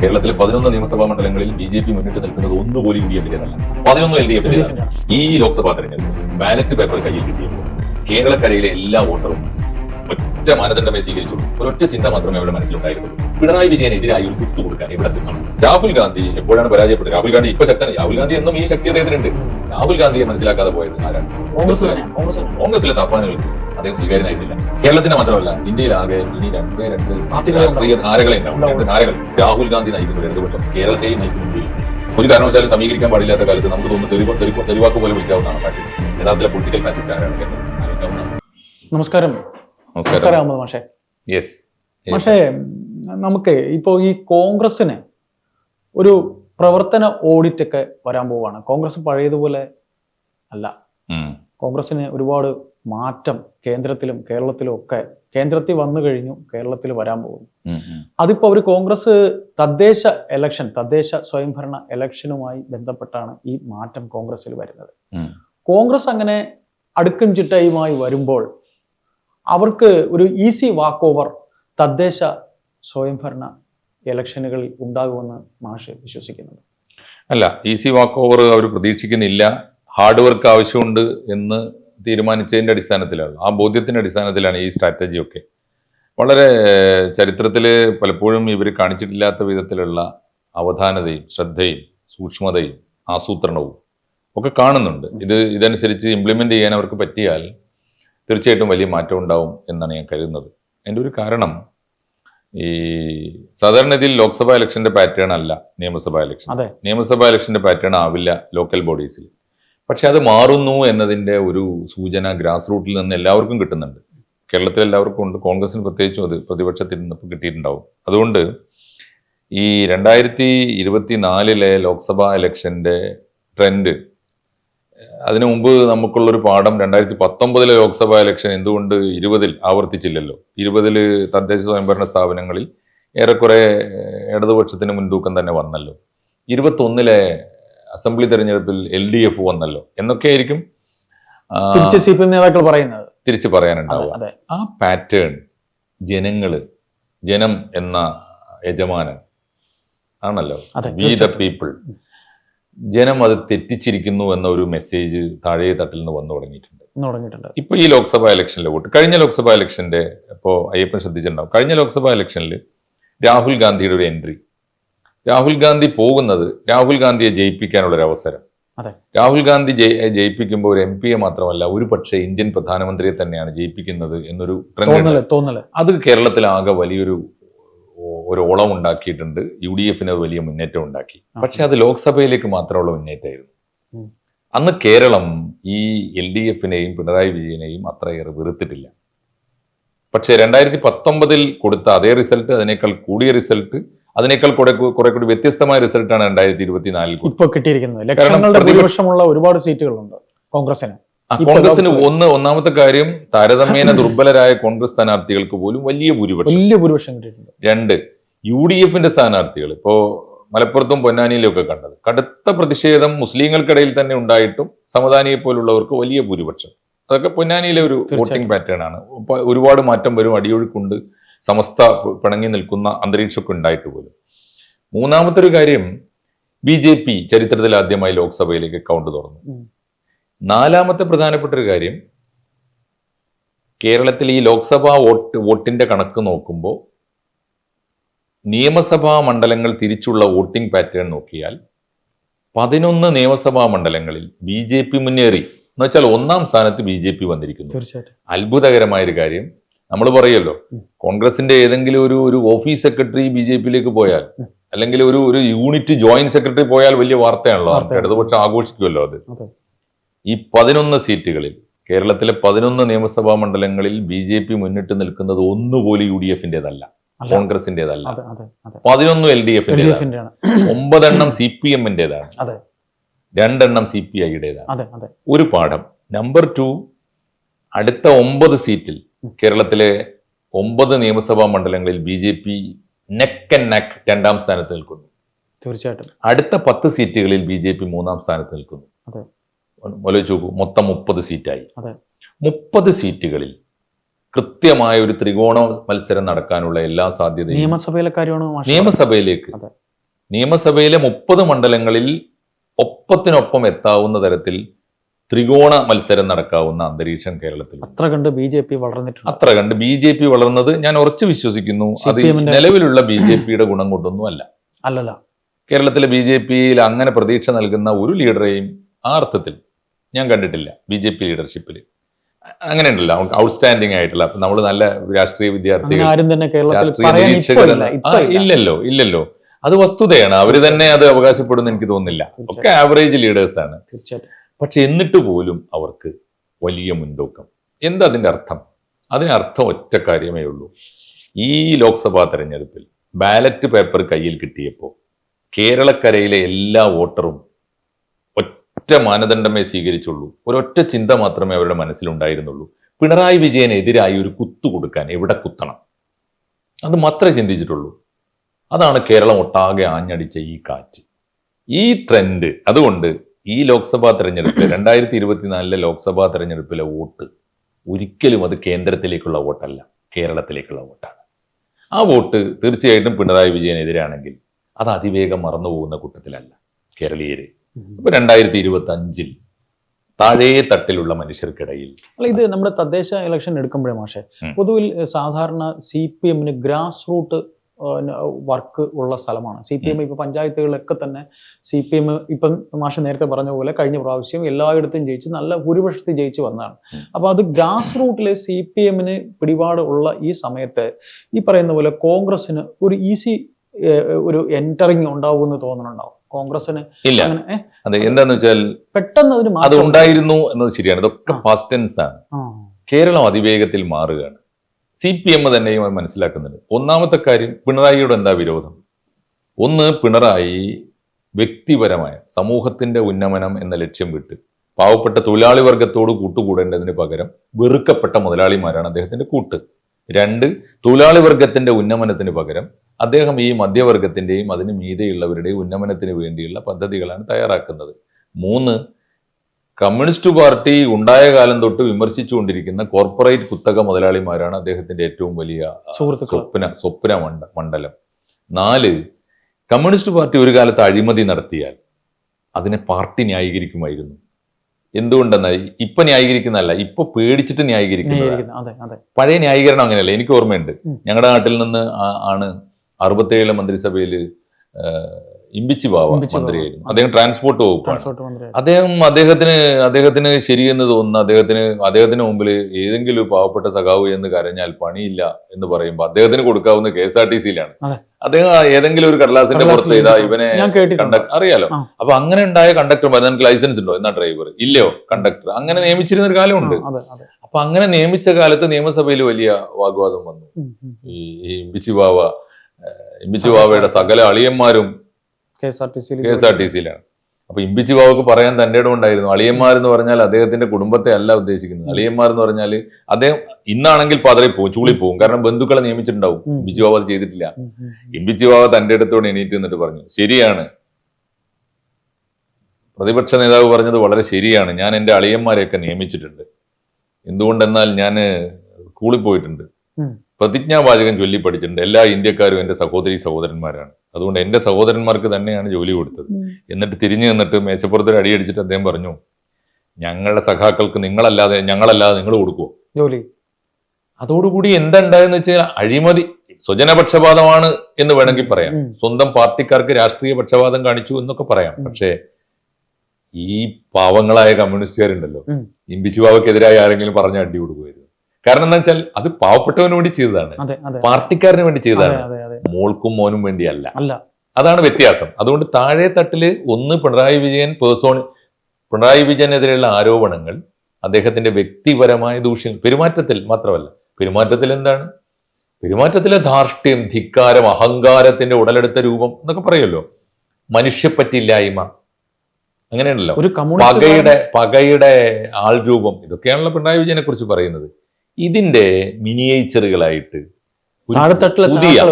കേരളത്തിലെ പതിനൊന്ന് നിയമസഭാ മണ്ഡലങ്ങളിൽ ബി ജെ പി മുന്നിട്ട് നിൽക്കുന്നത് ഒന്നുപോലും യു ഡി എഫിന്റേതല്ല പതിനൊന്ന് എൽ ഡി എഫിന്റെ ഈ ലോക്സഭാ തെരഞ്ഞെടുപ്പ് ബാലറ്റ് പേപ്പർ കയ്യിൽ കിട്ടിയപ്പോൾ കേരളക്കരയിലെ എല്ലാ വോട്ടറും ഒറ്റ മാനദണ്ഡമേ സ്വീകരിച്ചു. ഒരൊറ്റ ചിന്ത മാത്രമേ അവരുടെ മനസ്സിലുണ്ടായിരുന്നു പിണറായി വിജയനെതിരായി ഒരു കുത്തു കൊടുക്കാൻ ഇവിടെ എത്തണം രാഹുൽ ഗാന്ധി എപ്പോഴാണ് പരാജയപ്പെട്ടത് രാഹുൽ ഗാന്ധി ഇപ്പൊ ശക്തനാണ് രാഹുൽ ഗാന്ധി എന്നും ഈ ശക്തി അദ്ദേഹത്തിനുണ്ട്. രാഹുൽ ഗാന്ധിയെ മനസ്സിലാക്കാതെ പോയത് ആരാണ്? കോൺഗ്രസിലെ തപ്പാനുകൾക്ക് അദ്ദേഹം സ്വീകാര്യനായിരുന്നില്ല കേരളത്തിന് മാത്രമല്ല ഇന്ത്യയിലാകെ ഇനി രണ്ടേ രണ്ട് രാഷ്ട്രീയ ധാരകളെ ഉണ്ടാവും. രണ്ട് ധാരകൾ. രാഹുൽ ഗാന്ധി നയിക്കുന്ന ഇടതുപക്ഷം കേരളത്തെയും നയിക്കുന്ന ഒരു കാരണവശാലും സമീകരിക്കാൻ പാടില്ലാത്ത കാലത്ത് നമുക്ക് തോന്നുന്നു തെരുവ് തെരുവ് തെരുവാക്ക് പോലെ വിളിക്കാവുന്നതാണ് ഫാസിസ്റ്റ് യഥാർത്ഥത്തിലെ പൊളിറ്റിക്കൽ ഫാസിസ്റ്റ് ആരാണ് കേരളം നമസ്കാരം. നമസ്കാരം അഹമ്മദ് മാഷെ. യെസ് പക്ഷേ നമുക്ക് ഇപ്പോ ഈ കോൺഗ്രസിന് ഒരു പ്രവർത്തന ഓഡിറ്റ് ഒക്കെ വരാൻ പോവുകയാണ് കോൺഗ്രസ് പഴയതുപോലെ അല്ല. കോൺഗ്രസിന് ഒരുപാട് മാറ്റം കേന്ദ്രത്തിലും കേരളത്തിലും ഒക്കെ കേന്ദ്രത്തിൽ വന്നു കഴിഞ്ഞു കേരളത്തിൽ വരാൻ പോകുന്നു. അതിപ്പോ ഒരു കോൺഗ്രസ് തദ്ദേശ എലക്ഷൻ തദ്ദേശ സ്വയംഭരണ എലക്ഷനുമായി ബന്ധപ്പെട്ടാണ് ഈ മാറ്റം കോൺഗ്രസിൽ വരുന്നത്. കോൺഗ്രസ് അങ്ങനെ അടുക്കും ചിട്ടയുമായി വരുമ്പോൾ അവർക്ക് ഒരു ഈസി വാക്ക് ഓവർ തദ്ദേശ സ്വയംഭരണ ഇലക്ഷനുകളിൽ ഉണ്ടാകുമെന്ന് മാഷ് വിശ്വസിക്കുന്നുണ്ട്. അല്ല ഈസി വാക്ക് ഓവർ അവർ പ്രതീക്ഷിക്കുന്നില്ല. ഹാർഡ് വർക്ക് ആവശ്യമുണ്ട് എന്ന് തീരുമാനിച്ചതിന്റെ അടിസ്ഥാനത്തിലാണ്. ആ ബോധ്യത്തിന്റെ അടിസ്ഥാനത്തിലാണ് ഈ സ്ട്രാറ്റജി ഒക്കെ. വളരെ ചരിത്രത്തിൽ പലപ്പോഴും ഇവർ കാണിച്ചിട്ടില്ലാത്ത വിധത്തിലുള്ള അവധാനതയും ശ്രദ്ധയും സൂക്ഷ്മതയും ആസൂത്രണവും ഒക്കെ കാണുന്നുണ്ട്. ഇത് ഇതനുസരിച്ച് ഇംപ്ലിമെന്റ് ചെയ്യാൻ അവർക്ക് പറ്റിയാൽ തീർച്ചയായിട്ടും വലിയ മാറ്റം ഉണ്ടാവും എന്നാണ് ഞാൻ കരുതുന്നത്. അതിന്റെ ഒരു കാരണം ഈ സാധാരണ ഇതിൽ ലോക്സഭാ ഇലക്ഷന്റെ പാറ്റേൺ അല്ല നിയമസഭാ ഇലക്ഷൻ. അതെ. നിയമസഭാ ഇലക്ഷന്റെ പാറ്റേൺ ആവില്ല ലോക്കൽ ബോഡീസിൽ. പക്ഷെ അത് മാറുന്നു എന്നതിന്റെ ഒരു സൂചന ഗ്രാസ് റൂട്ടിൽ നിന്ന് എല്ലാവർക്കും കിട്ടുന്നുണ്ട്. കേരളത്തിൽ എല്ലാവർക്കും ഉണ്ട്. കോൺഗ്രസിന് പ്രത്യേകിച്ചും അത് പ്രതിപക്ഷത്തിൽ നിന്നിപ്പോൾ കിട്ടിയിട്ടുണ്ടാവും. അതുകൊണ്ട് ഈ രണ്ടായിരത്തി ഇരുപത്തി നാലിലെ ലോക്സഭാ ഇലക്ഷന്റെ ട്രെൻഡ് അതിനു മുമ്പ് നമുക്കുള്ളൊരു പാഠം രണ്ടായിരത്തി പത്തൊമ്പതിലെ ലോക്സഭാ ഇലക്ഷൻ എന്തുകൊണ്ട് ഇരുപതിൽ ആവർത്തിച്ചില്ലല്ലോ? ഇരുപതിൽ തദ്ദേശ സ്വയംഭരണ സ്ഥാപനങ്ങളിൽ ഏറെക്കുറെ ഇടതുപക്ഷത്തിന് മുൻതൂക്കം തന്നെ വന്നല്ലോ. ഇരുപത്തൊന്നിലെ അസംബ്ലി തെരഞ്ഞെടുപ്പിൽ എൽ ഡി എഫ് വന്നല്ലോ. എന്നൊക്കെയായിരിക്കും ആയിരിക്കും തിരിച്ച് സി പി എം നേതാക്കൾ പറയുന്നത്. തിരിച്ചു പറയാനുണ്ടാവുക. ആ പാറ്റേൺ ജനങ്ങൾ ജനം എന്ന യജമാനൻ ആണല്ലോ. We the people. ജനം അത് തെറ്റിച്ചിരിക്കുന്നു എന്ന ഒരു മെസ്സേജ് താഴെ തട്ടിൽ നിന്ന് വന്നു തുടങ്ങിയിട്ടുണ്ട്. ഇപ്പൊ ഈ ലോക്സഭാ ഇലക്ഷനിലെ വോട്ട് കഴിഞ്ഞ ലോക്സഭാ ഇലക്ഷന്റെ ഇപ്പോ അയ്യപ്പൻ ശ്രദ്ധിച്ചിട്ടുണ്ടാവും. കഴിഞ്ഞ ലോക്സഭാ ഇലക്ഷനിൽ രാഹുൽ ഗാന്ധിയുടെ ഒരു എൻട്രി രാഹുൽ ഗാന്ധി പോകുന്നത് രാഹുൽ ഗാന്ധിയെ ജയിപ്പിക്കാനുള്ള ഒരു അവസരം. അതെ. രാഹുൽ ഗാന്ധി ജയി- ജയിപ്പിക്കുമ്പോൾ ഒരു എം പിയെ മാത്രമല്ല ഒരു പക്ഷേ ഇന്ത്യൻ പ്രധാനമന്ത്രിയെ തന്നെയാണ് ജയിപ്പിക്കുന്നത് എന്നൊരു ട്രെൻഡ് അത് കേരളത്തിലാകെ വലിയൊരു ഒരു ഓളം ഉണ്ടാക്കിയിട്ടുണ്ട്. യു ഡി എഫിന് വലിയ മുന്നേറ്റം ഉണ്ടാക്കി. പക്ഷെ അത് ലോക്സഭയിലേക്ക് മാത്രമുള്ള മുന്നേറ്റമായിരുന്നു. അന്ന് കേരളം ഈ എൽ ഡി എഫിനെയും പിണറായി വിജയനെയും അത്രയേറെ വെറുത്തിട്ടില്ല. പക്ഷേ രണ്ടായിരത്തി പത്തൊമ്പതിൽ കൊടുത്ത അതേ റിസൾട്ട് അതിനേക്കാൾ കൂടിയ റിസൾട്ട് അതിനേക്കാൾ കുറെ കുറെ കൂടി വ്യത്യസ്തമായ റിസൾട്ടാണ് രണ്ടായിരത്തി ഇരുപത്തിനാലിൽ ഇപ്പൊ കിട്ടിയിരിക്കുന്നത്. ലക്ഷങ്ങളുടെ ഭൂരിപക്ഷമുള്ള ഒരുപാട് സീറ്റുകളുണ്ട് കോൺഗ്രസിന് കോൺഗ്രസിന് ഒന്ന് ഒന്നാമത്തെ കാര്യം താരതമ്യേന ദുർബലരായ കോൺഗ്രസ് സ്ഥാനാർത്ഥികൾക്ക് പോലും വലിയ ഭൂരിപക്ഷം. വലിയ ഭൂരിപക്ഷം കിട്ടിയിട്ടുണ്ട്. രണ്ട് യു ഡി എഫിന്റെ സ്ഥാനാർത്ഥികൾ ഇപ്പോ മലപ്പുറത്തും പൊന്നാനിയിലും ഒക്കെ കണ്ടത്. കടുത്ത പ്രതിഷേധം മുസ്ലിങ്ങൾക്കിടയിൽ തന്നെ ഉണ്ടായിട്ടും സമദാനിയെ പോലുള്ളവർക്ക് വലിയ ഭൂരിപക്ഷം. അതൊക്കെ പൊന്നാനിയിലെ ഒരു വോട്ടിംഗ് പാറ്റേൺ ആണ്. ഒരുപാട് മാറ്റം വരും അടിയൊഴുക്കുണ്ട് സമസ്ത പിണങ്ങി നിൽക്കുന്ന അന്തരീക്ഷമൊക്കെ ഉണ്ടായിട്ട് പോലും. മൂന്നാമത്തെ ഒരു കാര്യം ബി ജെ പി ചരിത്രത്തിൽ ആദ്യമായി ലോക്സഭയിലേക്ക് കൗണ്ട് തുറന്നു. നാലാമത്തെ പ്രധാനപ്പെട്ട ഒരു കാര്യം കേരളത്തിൽ ഈ ലോക്സഭാ വോട്ട് വോട്ടിന്റെ കണക്ക് നോക്കുമ്പോൾ നിയമസഭാ മണ്ഡലങ്ങൾ തിരിച്ചുള്ള വോട്ടിംഗ് പാറ്റേൺ നോക്കിയാൽ പതിനൊന്ന് നിയമസഭാ മണ്ഡലങ്ങളിൽ ബി ജെ പി മുന്നേറി എന്ന് വെച്ചാൽ ഒന്നാം സ്ഥാനത്ത് ബി ജെ പി വന്നിരിക്കുന്നു തീർച്ചയായിട്ടും അത്ഭുതകരമായ ഒരു കാര്യം നമ്മൾ പറയല്ലോ. കോൺഗ്രസിന്റെ ഏതെങ്കിലും ഒരു ഒരു ഓഫീസ് സെക്രട്ടറി ബി ജെ പിയിലേക്ക് പോയാൽ അല്ലെങ്കിൽ ഒരു ഒരു യൂണിറ്റ് ജോയിന്റ് സെക്രട്ടറി പോയാൽ വലിയ വാർത്തയാണല്ലോ. ഇടതുപക്ഷം ആഘോഷിക്കുമല്ലോ അതെ. ഈ പതിനൊന്ന് സീറ്റുകളിൽ കേരളത്തിലെ പതിനൊന്ന് നിയമസഭാ മണ്ഡലങ്ങളിൽ ബി ജെ പി മുന്നിട്ട് നിൽക്കുന്നത് ഒന്നുപോലും യു ഡി എഫിന്റേതല്ല കോൺഗ്രസിന്റെതല്ല. പതിനൊന്നും എൽ ഡി എൽ എഫിന്റെ ഒമ്പതെണ്ണം സി പി എമ്മിന്റേതാണ് അതെ. രണ്ടെണ്ണം സി പി ഐയുടേതാണ്. ഒരു പാഠം. നമ്പർ ടു അടുത്ത ഒമ്പത് സീറ്റിൽ കേരളത്തിലെ ഒമ്പത് നിയമസഭാ മണ്ഡലങ്ങളിൽ B J P neck and neck രണ്ടാം സ്ഥാനത്ത് നിൽക്കുന്നു. തീർച്ചയായിട്ടും. അടുത്ത പത്ത് സീറ്റുകളിൽ ബി ജെ പി മൂന്നാം സ്ഥാനത്ത് നിൽക്കുന്നു. ആലോചിച്ച് നോക്കൂ മൊത്തം മുപ്പത് സീറ്റായി. മുപ്പത് സീറ്റുകളിൽ കൃത്യമായ ഒരു ത്രികോണ മത്സരം നടക്കാനുള്ള എല്ലാ സാധ്യതയും നിയമസഭയിലെ കാര്യമാണ് നിയമസഭയിലേക്ക്. നിയമസഭയിലെ മുപ്പത് മണ്ഡലങ്ങളിൽ ഒപ്പത്തിനൊപ്പം എത്താവുന്ന തരത്തിൽ ത്രികോണ മത്സരം നടക്കാവുന്ന അന്തരീക്ഷം കേരളത്തിൽ അത്ര കണ്ട് ബി ജെ പി വളർന്നിട്ടുണ്ട്. അത്ര കണ്ട് ബി ജെ പി വളർന്നത് ഞാൻ ഉറച്ചു വിശ്വസിക്കുന്നു. അത് നിലവിലുള്ള ബി ജെ പിയുടെ ഗുണം കൊണ്ടൊന്നും അല്ല അല്ലല്ല. കേരളത്തിലെ ബി ജെ പിയിൽ അങ്ങനെ പ്രതീക്ഷ നൽകുന്ന ഒരു ലീഡറെയും ആ അർത്ഥത്തിൽ ഞാൻ കണ്ടിട്ടില്ല. ബി ജെ പി ലീഡർഷിപ്പിൽ അങ്ങനെയുണ്ടല്ലോ. ഔട്ട്സ്റ്റാൻഡിംഗ് ആയിട്ടുള്ള അപ്പൊ നമ്മൾ നല്ല രാഷ്ട്രീയ അങ്ങനെ വിദ്യാർത്ഥികൾ രാഷ്ട്രീയ നിരീക്ഷകർ ഇല്ലല്ലോ ഇല്ലല്ലോ. അത് വസ്തുതയാണ്. അവർ തന്നെ അത് അവകാശപ്പെടുന്ന എനിക്ക് തോന്നുന്നില്ല. ഒക്കെ ആവറേജ് ലീഡേഴ്സ് ആണ്. തീർച്ചയായിട്ടും. പക്ഷെ എന്നിട്ട് പോലും അവർക്ക് വലിയ മുൻതൂക്കം. എന്താ അതിന്റെ അർത്ഥം? അതിനർത്ഥം ഒറ്റ കാര്യമേ ഉള്ളൂ. ഈ ലോക്സഭാ തെരഞ്ഞെടുപ്പിൽ ബാലറ്റ് പേപ്പർ കയ്യിൽ കിട്ടിയപ്പോൾ കേരളക്കരയിലെ എല്ലാ വോട്ടറും ഒറ്റ മാനദണ്ഡമേ സ്വീകരിച്ചുള്ളൂ. ഒരൊറ്റ ചിന്ത മാത്രമേ അവരുടെ മനസ്സിലുണ്ടായിരുന്നുള്ളൂ. പിണറായി വിജയനെതിരായി ഒരു കുത്തു കൊടുക്കാൻ എവിടെ കുത്തണം? അത് മാത്രമേ ചിന്തിച്ചിട്ടുള്ളൂ. അതാണ് കേരളം ഒട്ടാകെ ആഞ്ഞടിച്ച ഈ കാറ്റ്. ഈ ട്രെൻഡ് അതുകൊണ്ട് ഈ ലോക്സഭാ തെരഞ്ഞെടുപ്പിൽ രണ്ടായിരത്തി ഇരുപത്തിനാലിലെ ലോക്സഭാ തെരഞ്ഞെടുപ്പിലെ വോട്ട് ഒരിക്കലും അത് കേന്ദ്രത്തിലേക്കുള്ള വോട്ടല്ല കേരളത്തിലേക്കുള്ള വോട്ടാണ്. ആ വോട്ട് തീർച്ചയായിട്ടും പിണറായി വിജയനെതിരാണെങ്കിൽ അത് അതിവേഗം മറന്നുപോകുന്ന കൂട്ടത്തിലല്ല കേരളീയര്. ഇപ്പൊ രണ്ടായിരത്തി ഇരുപത്തി അഞ്ചിൽ താഴേ തട്ടിലുള്ള മനുഷ്യർക്കിടയിൽ അല്ല ഇത് നമ്മുടെ തദ്ദേശ ഇലക്ഷൻ എടുക്കുമ്പോഴേ മാഷെ പൊതുവിൽ സാധാരണ സി പി എമ്മിന് ഗ്രാസ് റൂട്ട് വർക്ക് ഉള്ള സ്ഥലമാണ്. സി പി എം ഇപ്പൊ പഞ്ചായത്തുകളിലൊക്കെ തന്നെ സി പി എം ഇപ്പം മാഷ് നേരത്തെ പറഞ്ഞ പോലെ കഴിഞ്ഞ പ്രാവശ്യം എല്ലായിടത്തും ജയിച്ച് നല്ല ഭൂരിപക്ഷത്തിൽ ജയിച്ച് വന്നതാണ്. അപ്പോൾ അപ്പൊ അത് ഗ്രാസ് റൂട്ടിലെ സി പി എമ്മിന് പിടിപാട് ഉള്ള ഈ സമയത്ത് ഈ പറയുന്ന പോലെ കോൺഗ്രസിന് ഒരു ഈസി ഒരു എന്ററിങ് ഉണ്ടാവുമെന്ന് തോന്നുന്നുണ്ടാവും കോൺഗ്രസിന് ഇല്ല. അതെ എന്താന്ന് വെച്ചാൽ പെട്ടെന്ന് അതിന് അത് ഉണ്ടായിരുന്നു എന്നത് ശരിയാണ്. ഇതൊക്കെ. പാസ്റ്റ് ടെൻസ് ആണ്. കേരളം അതിവേഗത്തിൽ മാറുകയാണ്. സി പി എം തന്നെയും അത് മനസ്സിലാക്കുന്നുണ്ട്. ഒന്നാമത്തെ കാര്യം പിണറായിയോട് എന്താ വിരോധം? ഒന്ന് പിണറായി വ്യക്തിപരമായ സമൂഹത്തിന്റെ ഉന്നമനം എന്ന ലക്ഷ്യം വിട്ട് പാവപ്പെട്ട തൊഴിലാളി വർഗത്തോട് കൂട്ടുകൂടേണ്ടതിന് പകരം വെറുക്കപ്പെട്ട മുതലാളിമാരാണ് അദ്ദേഹത്തിന്റെ കൂട്ട്. രണ്ട് തൊഴിലാളി വർഗത്തിന്റെ ഉന്നമനത്തിന് പകരം അദ്ദേഹം ഈ മധ്യവർഗത്തിന്റെയും അതിന് മീതെയുള്ളവരുടെയും ഉന്നമനത്തിന് വേണ്ടിയുള്ള പദ്ധതികളാണ് തയ്യാറാക്കുന്നത്. മൂന്ന് കമ്മ്യൂണിസ്റ്റ് പാർട്ടി ഉണ്ടായ കാലം തൊട്ട് വിമർശിച്ചുകൊണ്ടിരിക്കുന്ന കോർപ്പറേറ്റ് കുത്തക മുതലാളിമാരാണ് അദ്ദേഹത്തിന്റെ ഏറ്റവും വലിയ സ്വപ്ന സ്വപ്ന മണ്ഡ മണ്ഡലം. നാല് കമ്മ്യൂണിസ്റ്റ് പാർട്ടി ഒരു കാലത്ത് അഴിമതി നടത്തിയാൽ അതിനെ പാർട്ടി ന്യായീകരിക്കുമായിരുന്നു. എന്തുകൊണ്ടെന്നാൽ ഇപ്പൊ ന്യായീകരിക്കുന്നതല്ല ഇപ്പൊ പേടിച്ചിട്ട് അതെ പഴയ ന്യായീകരണം അങ്ങനെയല്ല എനിക്ക് ഓർമ്മയുണ്ട്. ഞങ്ങളുടെ നാട്ടിൽ നിന്ന് ആണ് അറുപത്തേഴിലെ മന്ത്രിസഭയിൽ ഇമ്പിച്ചി ബാവ. മന്ത്രിയായിരുന്നു. അദ്ദേഹം ട്രാൻസ്പോർട്ട് വകുപ്പാണ്. അദ്ദേഹം അദ്ദേഹത്തിന് അദ്ദേഹത്തിന് ശരിയെന്ന് തോന്നുന്ന അദ്ദേഹത്തിന് അദ്ദേഹത്തിന് മുമ്പിൽ ഏതെങ്കിലും പാവപ്പെട്ട സഖാവ് എന്ന് കരഞ്ഞാൽ പണിയില്ല എന്ന് പറയുമ്പോൾ അദ്ദേഹത്തിന് കൊടുക്കാവുന്ന കെ എസ് ആർ ടി സിയിലാണ്. അദ്ദേഹം ഏതെങ്കിലും ഒരു കടലാസിന്റെ പുറത്ത് ഇതാ ഇവനെ അറിയാലോ? അപ്പൊ അങ്ങനെ ഉണ്ടായ കണ്ടക്ടർ നിനക്ക് ലൈസൻസ് ഉണ്ടോ? എന്നാ ഡ്രൈവർ ഇല്ലയോ? കണ്ടക്ടർ. അങ്ങനെ നിയമിച്ചിരുന്ന ഒരു കാലമുണ്ട് അപ്പൊ അങ്ങനെ നിയമിച്ച കാലത്ത് നിയമസഭയിൽ വലിയ വാഗ്വാദം വന്നു. ഈ ഈ ഇമ്പിച്ചി ബാബയുടെ സകല അളിയന്മാരും കെ എസ് ആർ ടി സിയിലാണ് അപ്പൊ ഇമ്പിച്ചി ബാബുക്ക് പറയാൻ തന്റെ ഇടം ഉണ്ടായിരുന്നു. അളിയന്മാർ എന്ന് പറഞ്ഞാൽ അദ്ദേഹത്തിന്റെ കുടുംബത്തെ അല്ല ഉദ്ദേശിക്കുന്നത്. അളിയന്മാർ എന്ന് പറഞ്ഞാൽ അദ്ദേഹം ഇന്നാണെങ്കിൽ പതറി പോകും ചൂളി പോകും കാരണം ബന്ധുക്കളെ നിയമിച്ചിട്ടുണ്ടാവും. ഇമ്പിച്ചി ബാബു അത് ചെയ്തിട്ടില്ല. ഇമ്പിച്ചി ബാബു തന്റെ അടുത്തോട് എണീറ്റ് എന്നിട്ട് പറഞ്ഞു ശരിയാണ്. പ്രതിപക്ഷ നേതാവ് പറഞ്ഞത് വളരെ ശരിയാണ്. ഞാൻ എന്റെ അളിയന്മാരെയൊക്കെ നിയമിച്ചിട്ടുണ്ട്. എന്തുകൊണ്ടെന്നാൽ ഞാൻ സ്കൂളിൽ പോയിട്ടുണ്ട് ഉം. പ്രതിജ്ഞാവാചകം ചൊല്ലി പഠിച്ചിട്ടുണ്ട്. എല്ലാ ഇന്ത്യക്കാരും എന്റെ സഹോദരി സഹോദരന്മാരാണ്. അതുകൊണ്ട് എന്റെ സഹോദരന്മാർക്ക് തന്നെയാണ് ജോലി കൊടുത്തത്. എന്നിട്ട് തിരിഞ്ഞു നിന്നിട്ട് മേശപ്പുറത്തൊരു അടിയടിച്ചിട്ട് അദ്ദേഹം പറഞ്ഞു ഞങ്ങളുടെ സഖാക്കൾക്ക് നിങ്ങളല്ലാതെ ഞങ്ങളല്ലാതെ നിങ്ങൾ കൊടുക്കുമോ ജോലി. അതോടുകൂടി എന്താ ഉണ്ടായെന്ന് വെച്ചാൽ അഴിമതി സ്വജനപക്ഷപാതമാണ് എന്ന് വേണമെങ്കിൽ പറയാം. സ്വന്തം പാർട്ടിക്കാർക്ക് രാഷ്ട്രീയ പക്ഷപാതം കാണിച്ചു എന്നൊക്കെ പറയാം. പക്ഷേ ഈ പാവങ്ങളായ കമ്മ്യൂണിസ്റ്റുകാരുണ്ടല്ലോ. ഇമ്പിച്ചി ആരെങ്കിലും പറഞ്ഞ അടി കൊടുക്കുമായിരുന്നു. കാരണം എന്താ വെച്ചാൽ അത് പാവപ്പെട്ടവന് വേണ്ടി ചെയ്തതാണ്. പാർട്ടിക്കാരന് വേണ്ടി ചെയ്തതാണ്. മോൾക്കും മോനും വേണ്ടിയല്ല. അല്ല. അതാണ് വ്യത്യാസം. അതുകൊണ്ട് താഴെ തട്ടിൽ ഒന്ന് പിണറായി വിജയൻ പേഴ്സോൺ പിണറായി വിജയനെതിരെയുള്ള ആരോപണങ്ങൾ അദ്ദേഹത്തിന്റെ വ്യക്തിപരമായ ദൂഷ്യം പെരുമാറ്റത്തിൽ മാത്രമല്ല. പെരുമാറ്റത്തിൽ എന്താണ്? പെരുമാറ്റത്തിലെ ധാർഷ്ട്യം ധിക്കാരം അഹങ്കാരത്തിന്റെ ഉടലെടുത്ത രൂപം എന്നൊക്കെ പറയുമല്ലോ. മനുഷ്യപ്പറ്റില്ലായ്മ. അങ്ങനെയാണല്ലോ. ഒരു പകയുടെ പകയുടെ ആൾ രൂപം ഇതൊക്കെയാണല്ലോ പിണറായി വിജയനെ കുറിച്ച് പറയുന്നത്. ഇതിന്റെ മിനിയേച്ചറുകളായിട്ട് പുതിയ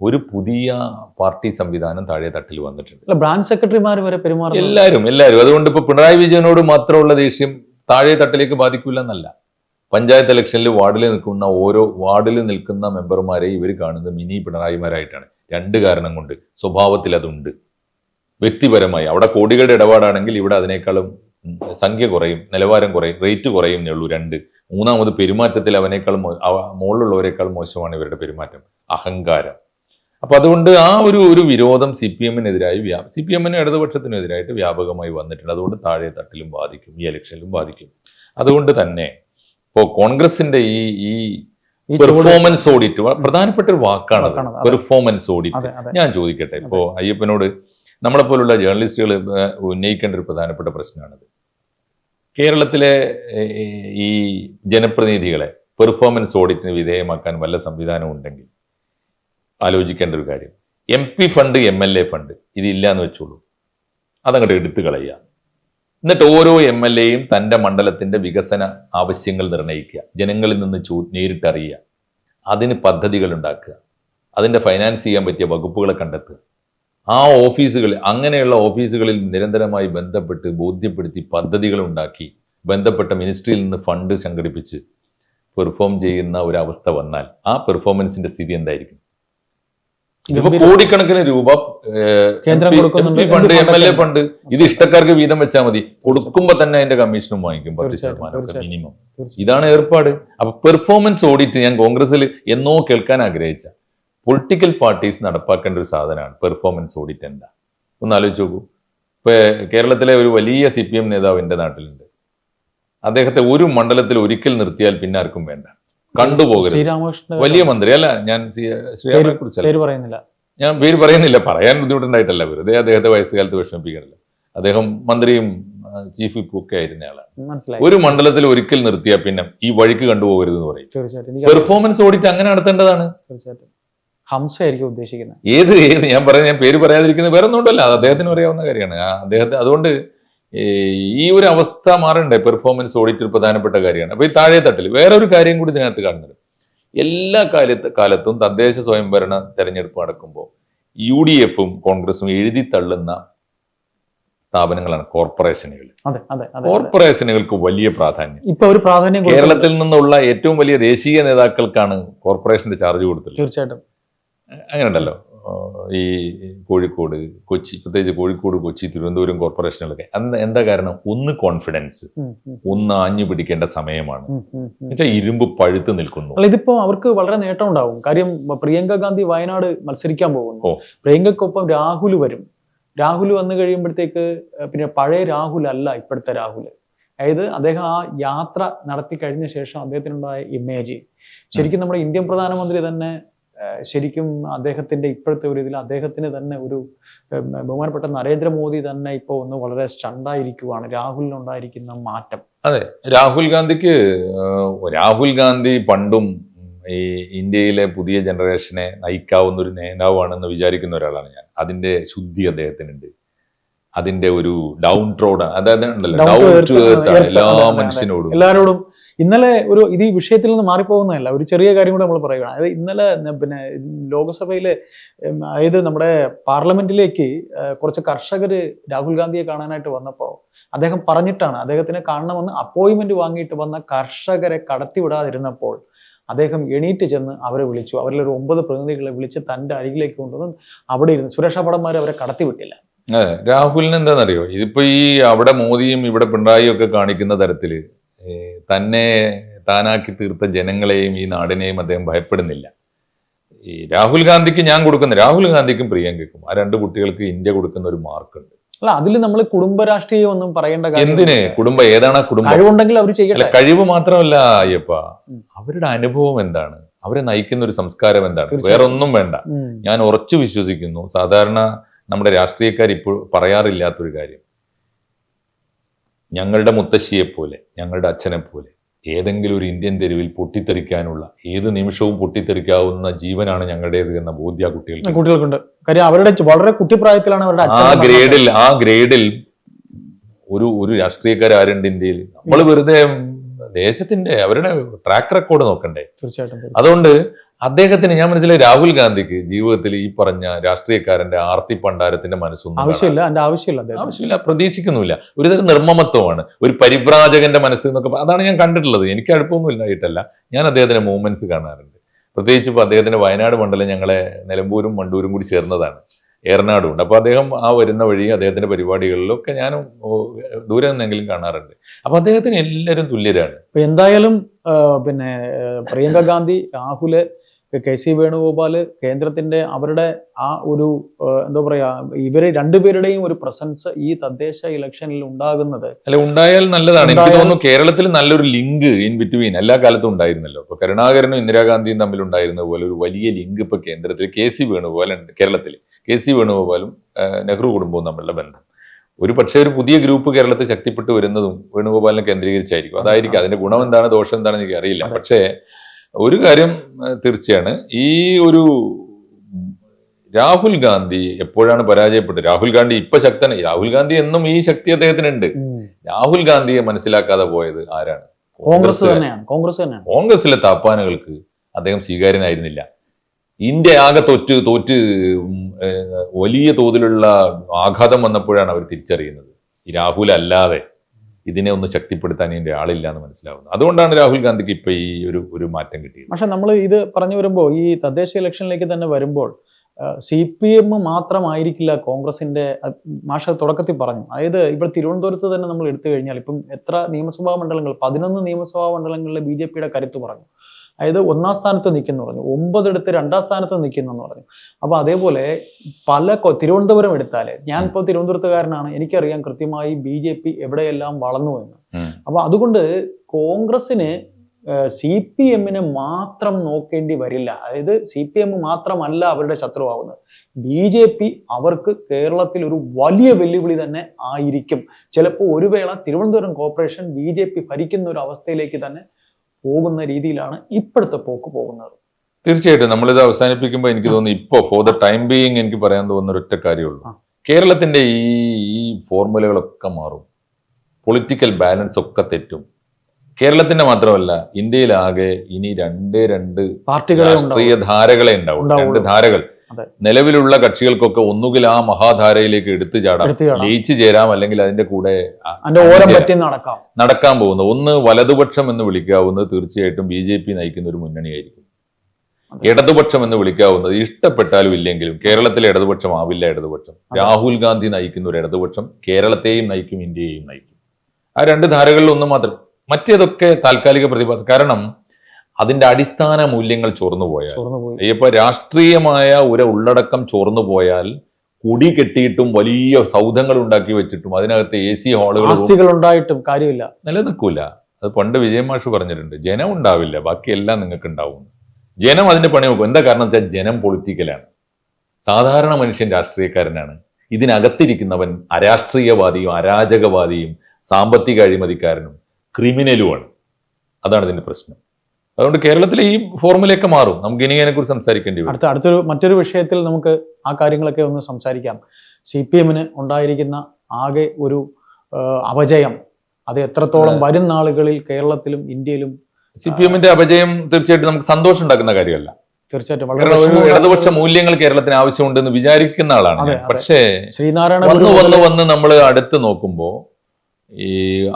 ഒരു പുതിയ പാർട്ടി സംവിധാനം താഴെ തട്ടിൽ വന്നിട്ടുണ്ട് ബ്രാഞ്ച് സെക്രട്ടറിമാർ വരെ പെരുമാറും എല്ലാവരും എല്ലാവരും. അതുകൊണ്ട് ഇപ്പൊ പിണറായി വിജയനോട് മാത്രമുള്ള ദേഷ്യം താഴെ തട്ടിലേക്ക് ബാധിക്കില്ല എന്നല്ല. പഞ്ചായത്ത് ഇലക്ഷനിൽ വാർഡിൽ നിൽക്കുന്ന ഓരോ വാർഡിൽ നിൽക്കുന്ന മെമ്പർമാരെ ഇവർ കാണുന്നത് മിനി പിണറായിമാരായിട്ടാണ്. രണ്ട് കാരണം കൊണ്ട്. സ്വഭാവത്തിൽ അതുണ്ട്. വ്യക്തിപരമായി. അവിടെ കോടികളുടെ ഇടപാടാണെങ്കിൽ ഇവിടെ അതിനേക്കാളും സംഖ്യ കുറയും നിലവാരം കുറയും റേറ്റ് കുറയും എന്നേ ഉള്ളൂ രണ്ട്. മൂന്നാമത് പെരുമാറ്റത്തിൽ അവനേക്കാൾ മോ- മുകളിലുള്ളവരെക്കാൾ മോശമാണ് ഇവരുടെ പെരുമാറ്റം. അഹങ്കാരം. അപ്പൊ അതുകൊണ്ട് ആ ഒരു ഒരു വിരോധം സി പി എമ്മിനെതിരായി വ്യാ സി പി എമ്മിനും ഇടതുപക്ഷത്തിനെതിരായിട്ട് വ്യാപകമായി വന്നിട്ടുണ്ട്. അതുകൊണ്ട് താഴെ തട്ടിലും ബാധിക്കും ഈ ഇലക്ഷനിലും ബാധിക്കും. അതുകൊണ്ട് തന്നെ ഇപ്പോൾ കോൺഗ്രസിന്റെ ഈ ഈ പെർഫോമൻസ് ഓഡിറ്റ് പ്രധാനപ്പെട്ട ഒരു വാക്കാണ്. Performance audit. ഞാൻ ചോദിക്കട്ടെ ഇപ്പോ അയ്യപ്പനോട് നമ്മളെപ്പോലുള്ള ജേർണലിസ്റ്റുകൾ ഉന്നയിക്കേണ്ട ഒരു പ്രധാനപ്പെട്ട പ്രശ്നമാണത്. കേരളത്തിലെ ഈ ജനപ്രതിനിധികളെ പെർഫോമൻസ് ഓഡിറ്റിന് വിധേയമാക്കാൻ വല്ല സംവിധാനം ഉണ്ടെങ്കിൽ ആലോചിക്കേണ്ട ഒരു കാര്യം. M P fund M L A fund ഇതില്ല എന്ന് വെച്ചോളൂ. അതങ്ങോട്ട് എടുത്തു കളയുക. എന്നിട്ട് ഓരോ എം എൽ എയും തന്റെ മണ്ഡലത്തിന്റെ വികസന ആവശ്യങ്ങൾ നിർണയിക്കുക ജനങ്ങളിൽ നിന്ന് ചൂ നേരിട്ടറിയുക. അതിന് പദ്ധതികൾ ഉണ്ടാക്കുക. അതിന്റെ ഫൈനാൻസ് ചെയ്യാൻ പറ്റിയ വകുപ്പുകളെ കണ്ടെത്തുക. ആ ഓഫീസുകളിൽ അങ്ങനെയുള്ള ഓഫീസുകളിൽ നിരന്തരമായി ബന്ധപ്പെട്ട് ബോധ്യപ്പെടുത്തി പദ്ധതികൾ ഉണ്ടാക്കി ബന്ധപ്പെട്ട മിനിസ്ട്രിയിൽ നിന്ന് ഫണ്ട് സംഘടിപ്പിച്ച് പെർഫോം ചെയ്യുന്ന ഒരവസ്ഥ വന്നാൽ ആ പെർഫോമൻസിന്റെ സ്ഥിതി എന്തായിരിക്കും? ഇതിപ്പോ കോടിക്കണക്കിന് രൂപ fund M L A fund ഇത് ഇഷ്ടക്കാർക്ക് വീതം വെച്ചാൽ മതി. കൊടുക്കുമ്പോ തന്നെ അതിന്റെ കമ്മീഷനും വാങ്ങിക്കും പത്ത് ശതമാനം മിനിമം. ഇതാണ് ഏർപ്പാട്. അപ്പൊ പെർഫോമൻസ് ഓഡിറ്റ് ഞാൻ കോൺഗ്രസിൽ എന്നോ കേൾക്കാൻ ആഗ്രഹിച്ച പൊളിറ്റിക്കൽ പാർട്ടീസ് നടപ്പാക്കേണ്ട ഒരു സാധനമാണ് പെർഫോമൻസ് ഓഡിറ്റ് എന്താ? ഒന്ന് ആലോചിച്ച് നോക്കൂ. ഇപ്പൊ കേരളത്തിലെ ഒരു വലിയ സി പി എം നേതാവ് എന്റെ നാട്ടിലുണ്ട്. അദ്ദേഹത്തെ ഒരു മണ്ഡലത്തിൽ ഒരിക്കൽ നിർത്തിയാൽ പിന്നെ ആർക്കും വേണ്ട. കണ്ടുപോകരുത് വലിയ മന്ത്രി അല്ല ഞാൻ ശ്രീരാമനെ കുറിച്ചല്ല ഞാൻ പേര് പറയുന്നില്ല പറയാൻ ബുദ്ധിമുട്ടുണ്ടായിട്ടല്ല വെറുതെ അദ്ദേഹത്തെ വയസ്സുകാലത്ത് വിഷമിപ്പിക്കണില്ല അദ്ദേഹം മന്ത്രിയും ചീഫ് വിപ്പും ഒക്കെ ആയിരുന്ന ആളാണ്. മനസ്സിലായി. ഒരു മണ്ഡലത്തിൽ ഒരിക്കൽ നിർത്തിയാൽ പിന്നെ ഈ വഴിക്ക് കണ്ടുപോകരുത് എന്ന് പറയും പെർഫോമൻസ് ഓഡിറ്റ് അങ്ങനെ നടത്തേണ്ടതാണ്. തീർച്ചയായിട്ടും. ഹംസ ആയിരിക്കും ഉദ്ദേശിക്കുന്നത്. ഏത് ഏത് ഞാൻ പറഞ്ഞ ഞാൻ പേര് പറയാതിരിക്കുന്നത് വേറെ ഒന്നുമല്ല അത് അദ്ദേഹത്തിന് അറിയാവുന്ന കാര്യമാണ്. അദ്ദേഹത്തെ അതുകൊണ്ട് ഈ ഒരു അവസ്ഥ മാറണ്ടേ? പെർഫോമൻസ് ഓഡിറ്റ് ഒരു പ്രധാനപ്പെട്ട കാര്യമാണ്. അപ്പൊ ഈ താഴെ തട്ടിൽ വേറെ ഒരു കാര്യം കൂടി ഇതിനകത്ത് കാണുന്നത്. എല്ലാ കാലത്ത് കാലത്തും തദ്ദേശ സ്വയംഭരണ തെരഞ്ഞെടുപ്പ് നടക്കുമ്പോൾ യു ഡി എഫും കോൺഗ്രസും എഴുതി തള്ളുന്ന സ്ഥാപനങ്ങളാണ് കോർപ്പറേഷനുകൾ. കോർപ്പറേഷനുകൾക്ക് വലിയ പ്രാധാന്യം. ഇപ്പൊ ഒരു പ്രാധാന്യം കേരളത്തിൽ നിന്നുള്ള ഏറ്റവും വലിയ ദേശീയ നേതാക്കൾക്കാണ് കോർപ്പറേഷന്റെ ചാർജ് കൊടുത്തത് തീർച്ചയായിട്ടും. അങ്ങനെ ഉണ്ടല്ലോ ഈ കോഴിക്കോട് കൊച്ചി പ്രത്യേകിച്ച് കോഴിക്കോട് കൊച്ചി തിരുവനന്തപുരം കോർപ്പറേഷനിലൊക്കെ അന്ന് എന്താ കാരണം? ഒന്ന് കോൺഫിഡൻസ് ഒന്ന് ആഞ്ഞു പിടിക്കേണ്ട സമയമാണ്. എന്നുവെച്ചാൽ ഇരുമ്പ് പഴുത്ത് നിൽക്കുന്നു. അല്ല ഇതിപ്പോ അവർക്ക് വളരെ നേട്ടം ഉണ്ടാവും. കാര്യം പ്രിയങ്ക ഗാന്ധി വയനാട് മത്സരിക്കാൻ പോകുന്നു. പ്രിയങ്കക്കൊപ്പം രാഹുൽ വരും. രാഹുൽ വന്നു കഴിയുമ്പോഴത്തേക്ക് പിന്നെ പഴയ രാഹുൽ അല്ല ഇപ്പോഴത്തെ രാഹുൽ. അതായത് അദ്ദേഹം ആ യാത്ര നടത്തി കഴിഞ്ഞ ശേഷം അദ്ദേഹത്തിനുണ്ടായ ഇമേജ് ശരിക്കും നമ്മുടെ ഇന്ത്യൻ പ്രധാനമന്ത്രി തന്നെ ശരിക്കും അദ്ദേഹത്തിന്റെ ഇപ്പോഴത്തെ ഒരു ഇതിൽ അദ്ദേഹത്തിന് തന്നെ ഒരു ബഹുമാനപ്പെട്ട നരേന്ദ്രമോദി തന്നെ ഇപ്പോൾ ഒന്ന് വളരെ സ്റ്റണ്ടായിരിക്കുവാണ്. രാഹുലിനുണ്ടായിരിക്കുന്ന മാറ്റം. അതെ രാഹുൽ ഗാന്ധിക്ക് രാഹുൽ ഗാന്ധി പണ്ടും ഈ ഇന്ത്യയിലെ പുതിയ ജനറേഷനെ നയിക്കാവുന്ന ഒരു നേതാവാണെന്ന് വിചാരിക്കുന്ന ഒരാളാണ് ഞാൻ. അതിന്റെ ശുദ്ധി അദ്ദേഹത്തിനുണ്ട്. അതിന്റെ ഒരു ഡൗൺ ട്രോഡ് അതായത് ഉണ്ടല്ലോ Down ഡൗൺ ടു എർത്ത് ആണ്. എല്ലാ. മനുഷ്യനോടും. എല്ലാവരോടും ഇന്നലെ ഒരു ഇത് ഈ വിഷയത്തിൽ നിന്ന് മാറിപ്പോകുന്നതല്ല. ഒരു ചെറിയ കാര്യം കൂടെ നമ്മൾ പറയുകയാണ്. അതായത് ഇന്നലെ പിന്നെ ലോകസഭയിലെ അതായത് നമ്മുടെ പാർലമെന്റിലേക്ക് കുറച്ച് കർഷകർ രാഹുൽ ഗാന്ധിയെ കാണാനായിട്ട് വന്നപ്പോൾ അദ്ദേഹം പറഞ്ഞിട്ടാണ് അദ്ദേഹത്തിനെ കാണണമെന്ന് അപ്പോയിൻമെന്റ് വാങ്ങിയിട്ട് വന്ന കർഷകരെ കടത്തിവിടാതിരുന്നപ്പോൾ അദ്ദേഹം എണീറ്റ് ചെന്ന് അവരെ വിളിച്ചു. അവരിൽ ഒരു ഒമ്പത് പ്രതിനിധികളെ വിളിച്ച് തന്റെ അരികിലേക്ക് കൊണ്ടുവന്ന് അവിടെ ഇരുന്ന് സുരക്ഷാ ഭടന്മാർ അവരെ കടത്തിവിട്ടില്ല രാഹുലിന് എന്താണെന്നറിയോ? ഇതിപ്പോ ഈ അവിടെ മോദിയും ഇവിടെ പിണറായിയും ഒക്കെ കാണിക്കുന്ന തരത്തിൽ തന്നെ താനാക്കി തീർത്ത ജനങ്ങളെയും ഈ നാടിനെയും അദ്ദേഹം ഭയപ്പെടുന്നില്ല. ഈ രാഹുൽ ഗാന്ധിക്ക് ഞാൻ കൊടുക്കുന്ന രാഹുൽ ഗാന്ധിക്കും പ്രിയങ്കയ്ക്കും ആ രണ്ട് കുട്ടികൾക്ക് ഇന്ത്യ കൊടുക്കുന്ന ഒരു മാർക്കുണ്ട്. അല്ല അതിൽ നമ്മൾ കുടുംബ രാഷ്ട്രീയം ഒന്നും പറയേണ്ട എന്തിന്? കുടുംബം ഏതാണ് കുടുംബം? കഴിവുണ്ടെങ്കിൽ അവർ ചെയ്യട്ടെ. കഴിവ് മാത്രമല്ല അയ്യപ്പ. അവരുടെ അനുഭവം എന്താണ്? അവരെ നയിക്കുന്ന ഒരു സംസ്കാരം എന്താണ്? വേറൊന്നും വേറെ ഒന്നും വേണ്ട ഞാൻ ഉറച്ചു വിശ്വസിക്കുന്നു. സാധാരണ നമ്മുടെ രാഷ്ട്രീയക്കാർ ഇപ്പോൾ പറയാറില്ലാത്തൊരു കാര്യം. ഞങ്ങളുടെ മുത്തശ്ശിയെപ്പോലെ ഞങ്ങളുടെ അച്ഛനെപ്പോലെ ഏതെങ്കിലും ഒരു ഇന്ത്യൻ തെരുവിൽ പൊട്ടിത്തെറിക്കാനുള്ള ഏത് നിമിഷവും പൊട്ടിത്തെറിക്കാവുന്ന ജീവനാണ് ഞങ്ങളുടേത് എന്ന ബോധ്യ കുട്ടികൾക്ക് കുട്ടികൾക്കുണ്ട്. കാര്യം അവരുടെ വളരെ കുട്ടിപ്രായത്തിലാണ് അവരുടെ ആ ഗ്രേഡിൽ ആ ഗ്രേഡിൽ ഒരു ഒരു രാഷ്ട്രീയക്കാരുണ്ട് ഇന്ത്യയിൽ. നമ്മൾ വെറുതെ ദേശത്തിന്റെ അവരുടെ ട്രാക്ക് റെക്കോർഡ് നോക്കണ്ടേ? തീർച്ചയായിട്ടും. അതുകൊണ്ട് അദ്ദേഹത്തിന് ഞാൻ മനസ്സിലായി രാഹുൽ ഗാന്ധിക്ക് ജീവിതത്തിൽ ഈ പറഞ്ഞ രാഷ്ട്രീയക്കാരന്റെ ആർത്തി പണ്ടാരത്തിന്റെ മനസ്സൊന്നും ആവശ്യമില്ല അതിന്റെ ആവശ്യമില്ല ആവശ്യമില്ല പ്രതീക്ഷിക്കുന്നുമില്ല. ഒരുതരം നിർമ്മമത്വമാണ് ഒരു പരിവ്രാജകന്റെ മനസ്സ് എന്നൊക്കെ അതാണ് ഞാൻ കണ്ടിട്ടുള്ളത്. എനിക്ക് അടുപ്പമൊന്നും ഇല്ലായിട്ടല്ല. ഞാൻ അദ്ദേഹത്തിന്റെ മൂവ്മെന്റ്സ് കാണാറുണ്ട്. പ്രത്യേകിച്ച് ഇപ്പോൾ അദ്ദേഹത്തിന്റെ വയനാട് മണ്ഡലം ഞങ്ങളെ നിലമ്പൂരും മണ്ടൂരും കൂടി ചേർന്നതാണ്. ഏറനാടും ഉണ്ട് അപ്പോൾ അദ്ദേഹം ആ വരുന്ന വഴി അദ്ദേഹത്തിന്റെ പരിപാടികളിലൊക്കെ ഞാനും ദൂരെ നിന്നെങ്കിലും കാണാറുണ്ട്. അപ്പോൾ അദ്ദേഹത്തിന് എല്ലാവരും തുല്യരാണ്. ഇപ്പൊ എന്തായാലും പിന്നെ പ്രിയങ്ക ഗാന്ധി രാഹുൽ കെ സി വേണുഗോപാൽ കേന്ദ്രത്തിന്റെ അവരുടെ ആ ഒരു എന്താ പറയാ ഇവർ രണ്ടുപേരുടെയും ഒരു പ്രസൻസ് ഈ തദ്ദേശ ഇലക്ഷനിൽ ഉണ്ടാകുന്നത്. അല്ല ഉണ്ടായാൽ നല്ലതാണ്. എനിക്ക് തോന്നുന്നു കേരളത്തിൽ നല്ലൊരു ലിങ്ക് ഇൻ ബിറ്റ്വീൻ എല്ലാ കാലത്തും ഉണ്ടായിരുന്നല്ലോ. ഇപ്പൊ കരുണാകരനും ഇന്ദിരാഗാന്ധിയും തമ്മിൽ ഉണ്ടായിരുന്ന പോലെ ഒരു വലിയ ലിങ്ക് ഇപ്പൊ കേന്ദ്രത്തിൽ കെ സി വേണുഗോപാലുണ്ട് കേരളത്തിൽ. കെ സി വേണുഗോപാലും നെഹ്റു കുടുംബവും തമ്മിലുള്ള ബന്ധം. ഒരു പക്ഷേ ഒരു പുതിയ ഗ്രൂപ്പ് കേരളത്തിൽ ശക്തിപ്പെട്ട് വരുന്നതും വേണുഗോപാലിനെ കേന്ദ്രീകരിച്ചായിരിക്കും. അതായിരിക്കും അതിന്റെ ഗുണം എന്താണ് ദോഷം എന്താണെന്ന് എനിക്ക് അറിയില്ല. പക്ഷേ ഒരു കാര്യം തീർച്ചയാണ്. ഈ ഒരു രാഹുൽ ഗാന്ധി എപ്പോഴാണ് പരാജയപ്പെട്ടത്? രാഹുൽ ഗാന്ധി ഇപ്പൊ ശക്തന രാഹുൽ ഗാന്ധി എന്നും ഈ ശക്തി അദ്ദേഹത്തിനുണ്ട്. രാഹുൽ ഗാന്ധിയെ മനസ്സിലാക്കാതെ പോയത് ആരാണ്? കോൺഗ്രസ് തന്നെയാണ്. കോൺഗ്രസ് തന്നെയാണ്. കോൺഗ്രസിലെ താപ്പാനകൾക്ക് അദ്ദേഹം സ്വീകാര്യനായിരുന്നില്ല. ഇന്ത്യ ആകെ തോറ്റ് തോറ്റ് വലിയ തോതിലുള്ള ആഘാതം വന്നപ്പോഴാണ് അവർ തിരിച്ചറിയുന്നത്. ഈ രാഹുൽ അല്ലാതെ ഇതിനെ ഒന്ന് ശക്തിപ്പെടുത്താൻ ഇതിന്റെ ആളില്ല എന്ന് മനസ്സിലാവുന്നത് അതുകൊണ്ടാണ് രാഹുൽ ഗാന്ധിക്ക് ഇപ്പൊ ഈ ഒരു ഒരു മാറ്റം കിട്ടിയത്. പക്ഷെ നമ്മൾ ഇത് പറഞ്ഞു വരുമ്പോൾ ഈ തദ്ദേശ ഇലക്ഷനിലേക്ക് തന്നെ വരുമ്പോൾ സി പി എം മാത്രമായിരിക്കില്ല കോൺഗ്രസിന്റെ മാഷ തുടക്കത്തിൽ പറഞ്ഞു. അതായത് ഇവിടെ തിരുവനന്തപുരത്ത് തന്നെ നമ്മൾ എടുത്തു കഴിഞ്ഞാൽ ഇപ്പം എത്ര നിയമസഭാ മണ്ഡലങ്ങൾ പതിനൊന്ന് നിയമസഭാ മണ്ഡലങ്ങളിലെ ബി ജെ പിയുടെ കരുത്ത് പറഞ്ഞു. അതായത് ഒന്നാം സ്ഥാനത്ത് നിൽക്കുന്നു പറഞ്ഞു. ഒമ്പതെടുത്ത് രണ്ടാം സ്ഥാനത്ത് നിൽക്കുന്നു എന്ന് പറഞ്ഞു. അപ്പോൾ അതേപോലെ പല തിരുവനന്തപുരം എടുത്താൽ ഞാൻ ഇപ്പോൾ തിരുവനന്തപുരത്തുകാരനാണ്. എനിക്കറിയാം കൃത്യമായി ബി ജെ പി എവിടെയെല്ലാം വളർന്നു എന്ന്. അപ്പോൾ അപ്പൊ അതുകൊണ്ട് കോൺഗ്രസിന് സി പി എമ്മിനെ മാത്രം നോക്കേണ്ടി വരില്ല. അതായത് സി പി എം മാത്രമല്ല അവരുടെ ശത്രുവാകുന്നത് ബി ജെ പി അവർക്ക് കേരളത്തിൽ ഒരു വലിയ വെല്ലുവിളി തന്നെ ആയിരിക്കും. ചിലപ്പോൾ ഒരു വേള Thiruvananthapuram corporation B J P ഭരിക്കുന്ന ഒരു അവസ്ഥയിലേക്ക് തന്നെ പോകുന്ന രീതിയിലാണ് ഇപ്പോഴത്തെ പോക്ക് പോകുന്നത്. തീർച്ചയായിട്ടും നമ്മളിത് അവസാനിപ്പിക്കുമ്പോൾ എനിക്ക് തോന്നുന്നു ഇപ്പോ ഫോർ ദ ടൈം ബീയിങ് എനിക്ക് പറയാൻ തോന്നുന്ന ഒരൊറ്റ കാര്യമുള്ളൂ. കേരളത്തിന്റെ ഈ ഈ ഫോർമുലകളൊക്കെ മാറും. പൊളിറ്റിക്കൽ ബാലൻസ് ഒക്കെ തെറ്റും. കേരളത്തിന്റെ മാത്രമല്ല ഇന്ത്യയിലാകെ ഇനി രണ്ട് രണ്ട് പാർട്ടികളെ രാഷ്ട്രീയ ധാരകളെ ഉണ്ടാവും രണ്ട് ധാരകൾ. നിലവിലുള്ള കക്ഷികൾക്കൊക്കെ ഒന്നുകിൽ ആ മഹാധാരയിലേക്ക് എടുത്തു ചാടാം ലയിച്ചു ചേരാം അല്ലെങ്കിൽ അതിന്റെ കൂടെ നടക്കാൻ പോകുന്നത് ഒന്ന് വലതുപക്ഷം എന്ന് വിളിക്കാവുന്നത് തീർച്ചയായിട്ടും ബി ജെ പി നയിക്കുന്ന ഒരു മുന്നണിയായിരിക്കും. ഇടതുപക്ഷം എന്ന് വിളിക്കാവുന്നത് ഇഷ്ടപ്പെട്ടാലും ഇല്ലെങ്കിലും കേരളത്തിലെ ഇടതുപക്ഷം ആവില്ല ഇടതുപക്ഷം. രാഹുൽ ഗാന്ധി നയിക്കുന്ന ഒരു ഇടതുപക്ഷം കേരളത്തെയും നയിക്കും ഇന്ത്യയെയും നയിക്കും. ആ രണ്ട് ധാരകളിൽ ഒന്ന് മാത്രം മറ്റേതൊക്കെ താൽക്കാലിക പ്രതിഭാസം. കാരണം അതിന്റെ അടിസ്ഥാന മൂല്യങ്ങൾ ചോർന്നു പോയാൽ. ഇപ്പൊ രാഷ്ട്രീയമായ ഒരു ഉള്ളടക്കം ചോർന്നു പോയാൽ കുടി കെട്ടിയിട്ടും വലിയ സൗധങ്ങൾ ഉണ്ടാക്കി വെച്ചിട്ടും അതിനകത്ത് എ സി ഹാളുകൾ ആസ്തികൾ ഉണ്ടായിട്ടും കാര്യമില്ല. നിലനിൽക്കൂല. അത് പണ്ട് വിജയമാഷ് പറഞ്ഞിട്ടുണ്ട് ജനം ഉണ്ടാവില്ല ബാക്കിയെല്ലാം നിങ്ങൾക്ക് ഉണ്ടാവും. ജനം അതിന്റെ പണി നോക്കും എന്താ കാരണം വെച്ചാൽ ജനം പൊളിറ്റിക്കലാണ് സാധാരണ മനുഷ്യൻ രാഷ്ട്രീയക്കാരനാണ്. ഇതിനകത്തിരിക്കുന്നവൻ അരാഷ്ട്രീയവാദിയും അരാജകവാദിയും സാമ്പത്തിക അഴിമതിക്കാരനും ക്രിമിനലുമാണ് അതാണ് ഇതിന്റെ പ്രശ്നം. അതുകൊണ്ട് കേരളത്തിൽ ഈ ഫോർമുലയൊക്കെ മാറും. നമുക്ക് ഇനി അതിനെക്കുറിച്ച് സംസാരിക്കേണ്ടി വരും. അടുത്ത അടുത്തൊരു മറ്റൊരു വിഷയത്തിൽ നമുക്ക് ആ കാര്യങ്ങളൊക്കെ ഒന്ന് സംസാരിക്കാം. സി പി എമ്മിന് ഉണ്ടായിരിക്കുന്ന ആകെ ഒരു അപജയം. അത് എത്രത്തോളം വരും നാളുകളിൽ കേരളത്തിലും ഇന്ത്യയിലും സി പി എമ്മിന്റെ അപജയം തീർച്ചയായിട്ടും നമുക്ക് സന്തോഷം ഉണ്ടാക്കുന്ന കാര്യമല്ല. തീർച്ചയായിട്ടും വളരെ ഇടതുപക്ഷ മൂല്യങ്ങൾ കേരളത്തിന് ആവശ്യമുണ്ടെന്ന് വിചാരിക്കുന്ന ആളാണ്. പക്ഷേ ശ്രീനാരായണ വന്ന് വന്ന് വന്ന് നമ്മൾ അടുത്ത് നോക്കുമ്പോൾ ഈ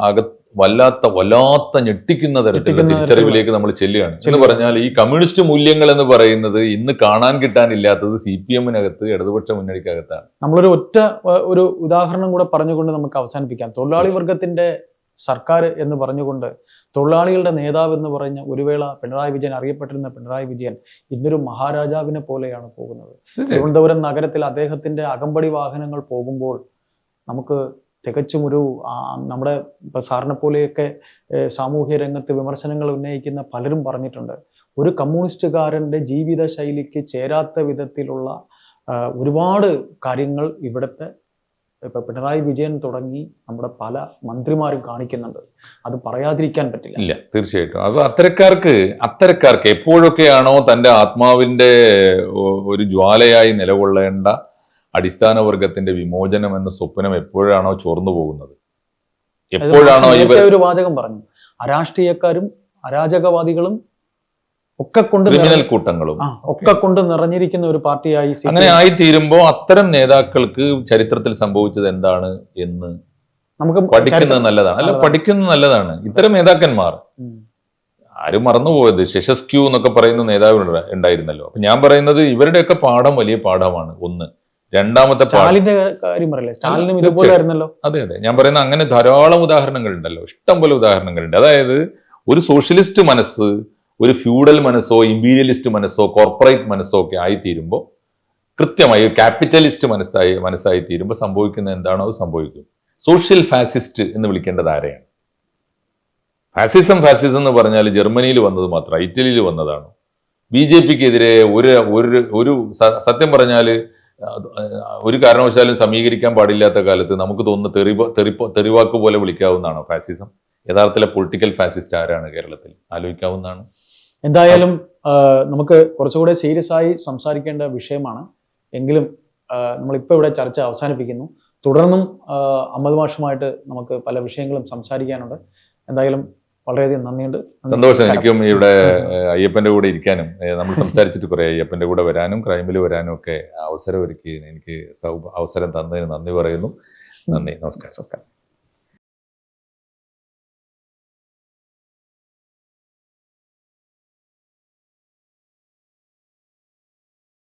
അക വല്ലാത്ത വല്ലാത്ത ഞെട്ടിക്കുന്ന തരത്തിലുള്ള തിരിച്ചറിവിലേക്ക് നമ്മൾ ചെല്ലുകയാണ്. എന്ന് പറഞ്ഞാൽ ഈ കമ്മ്യൂണിസ്റ്റ് മൂല്യങ്ങൾ എന്ന് പറയുന്നത് ഇന്ന് കാണാൻ കിട്ടാനില്ലാത്തത് സി പി എമ്മിനകത്ത് ഇടതുപക്ഷ മുന്നണിക്കകത്താണ്. നമ്മളൊരു ഒറ്റ ഒരു ഉദാഹരണം കൂടെ പറഞ്ഞുകൊണ്ട് നമുക്ക് അവസാനിപ്പിക്കാം. തൊഴിലാളി വർഗത്തിന്റെ സർക്കാർ എന്ന് പറഞ്ഞുകൊണ്ട് തൊഴിലാളികളുടെ നേതാവ് എന്ന് പറഞ്ഞ ഒരു വേള പിണറായി വിജയൻ അറിയപ്പെട്ടിരുന്ന പിണറായി വിജയൻ ഇന്നൊരു മഹാരാജാവിനെ പോലെയാണ് പോകുന്നത്. തിരുവനന്തപുരം നഗരത്തിൽ അദ്ദേഹത്തിന്റെ അകമ്പടി വാഹനങ്ങൾ പോകുമ്പോൾ നമുക്ക് തികച്ചും ഒരു നമ്മുടെ സാറിനെ പോലെയൊക്കെ സാമൂഹ്യ രംഗത്ത് വിമർശനങ്ങൾ ഉന്നയിക്കുന്ന പലരും പറഞ്ഞിട്ടുണ്ട്. ഒരു കമ്മ്യൂണിസ്റ്റുകാരന്റെ ജീവിത ശൈലിക്ക് ചേരാത്ത വിധത്തിലുള്ള ഒരുപാട് കാര്യങ്ങൾ ഇവിടുത്തെ ഇപ്പൊ പിണറായി വിജയൻ തുടങ്ങി നമ്മുടെ പല മന്ത്രിമാരും കാണിക്കുന്നുണ്ട്. അത് പറയാതിരിക്കാൻ പറ്റില്ല. ഇല്ല തീർച്ചയായിട്ടും. അത് അത്തരക്കാർക്ക് അത്തരക്കാർക്ക് എപ്പോഴൊക്കെയാണോ തന്റെ ആത്മാവിന്റെ ഒരു ജ്വാലയായി നിലകൊള്ളേണ്ട അടിസ്ഥാന വർഗത്തിന്റെ വിമോചനം എന്ന സ്വപ്നം എപ്പോഴാണോ ചോർന്നു പോകുന്നത്? എപ്പോഴാണോ ഇവർ ഒരു വാചകം പറഞ്ഞു. അരാഷ്ട്രീയക്കാരും അരാജകവാദികളും ഒക്കെ കൊണ്ട് ക്രിമിനൽ കൂട്ടങ്ങളും. ഒക്കെ കൊണ്ട് നിറഞ്ഞിരിക്കുന്ന ഒരു പാർട്ടിയായി അങ്ങനെ ആയി ആയിത്തീരുമ്പോ അത്തരം നേതാക്കൾക്ക് ചരിത്രത്തിൽ സംഭവിച്ചത് എന്താണ് എന്ന് നമുക്ക് പഠിക്കുന്നത് നല്ലതാണ്. അല്ല പഠിക്കുന്നത് നല്ലതാണ്. ഇത്തരം നേതാക്കന്മാർ. ആരും മറന്നുപോയത് ശശസ്ക്യൂ എന്നൊക്കെ പറയുന്ന നേതാവ് ഉണ്ട- ഉണ്ടായിരുന്നല്ലോ. അപ്പൊ ഞാൻ പറയുന്നത് ഇവരുടെയൊക്കെ പാഠം വലിയ പാഠമാണ്. ഒന്ന് രണ്ടാമത്തെ സ്റ്റാലിന്റെ കാര്യം പറയല്ലേ? സ്റ്റാലിനും തീർച്ചയായും. ഇതുപോലെ ആയിരുന്നല്ലോ. അതെ അതെ. ഞാൻ പറയുന്ന അങ്ങനെ ധാരാളം ഉദാഹരണങ്ങൾ ഉണ്ടല്ലോ. ഇഷ്ടം പോലെ ഉദാഹരണങ്ങളുണ്ട്. അതായത് ഒരു സോഷ്യലിസ്റ്റ് മനസ്സ് ഒരു ഫ്യൂഡൽ മനസ്സോ ഇമ്പീരിയലിസ്റ്റ് മനസ്സോ കോർപ്പറേറ്റ് മനസ്സോ ഒക്കെ ആയിത്തീരുമ്പോൾ കൃത്യമായി ഒരു ക്യാപിറ്റലിസ്റ്റ് മനസ്സായി മനസ്സായി തീരുമ്പോൾ സംഭവിക്കുന്ന എന്താണോ അത് സംഭവിക്കും. സോഷ്യൽ ഫാസിസ്റ്റ് എന്ന് വിളിക്കേണ്ടത് ആരെയാണ്? ഫാസിസം ഫാസിസം എന്ന് പറഞ്ഞാൽ ജർമ്മനിയിൽ വന്നത് മാത്രം ഇറ്റലിയിൽ വന്നതാണ്? ബി ജെ പിക്കെതിരെ ഒരു ഒരു സത്യം പറഞ്ഞാൽ ഒരു കാരണവശാലും സമീകരിക്കാൻ പാടില്ലാത്ത കാലത്ത് നമുക്ക് തോന്നുന്ന തെറിവ തെറിപ്പ തെറിവാക്ക് പോലെ വിളിക്കാവുന്നതാണോ ഫാസിസം യഥാർത്ഥത്തിലെ പൊളിറ്റിക്കൽ ഫാസിസ്റ്റ് ആരാണ് കേരളത്തിൽ? ആലോചിക്കാവുന്നതാണ്. എന്തായാലും നമുക്ക് കുറച്ചുകൂടെ സീരിയസ് ആയി സംസാരിക്കേണ്ട വിഷയമാണ്. എങ്കിലും നമ്മളിപ്പോൾ ഇവിടെ ചർച്ച അവസാനിപ്പിക്കുന്നു. തുടർന്നും അമ്പത് മാഷുമായിട്ട് നമുക്ക് പല വിഷയങ്ങളും സംസാരിക്കാനുണ്ട്. എന്തായാലും വളരെയധികം നന്ദിയുണ്ട്. സന്തോഷം. എനിക്കും ഇവിടെ അയ്യപ്പന്റെ കൂടെ ഇരിക്കാനും നമ്മൾ സംസാരിച്ചിട്ട് കുറെ അയ്യപ്പന്റെ കൂടെ വരാനും ക്രൈമിൽ വരാനും ഒക്കെ അവസരം ഒരുക്കി എനിക്ക് അവസരം തന്നതിന് നന്ദി പറയുന്നു. നന്ദി. നമസ്കാരം. നമസ്കാരം.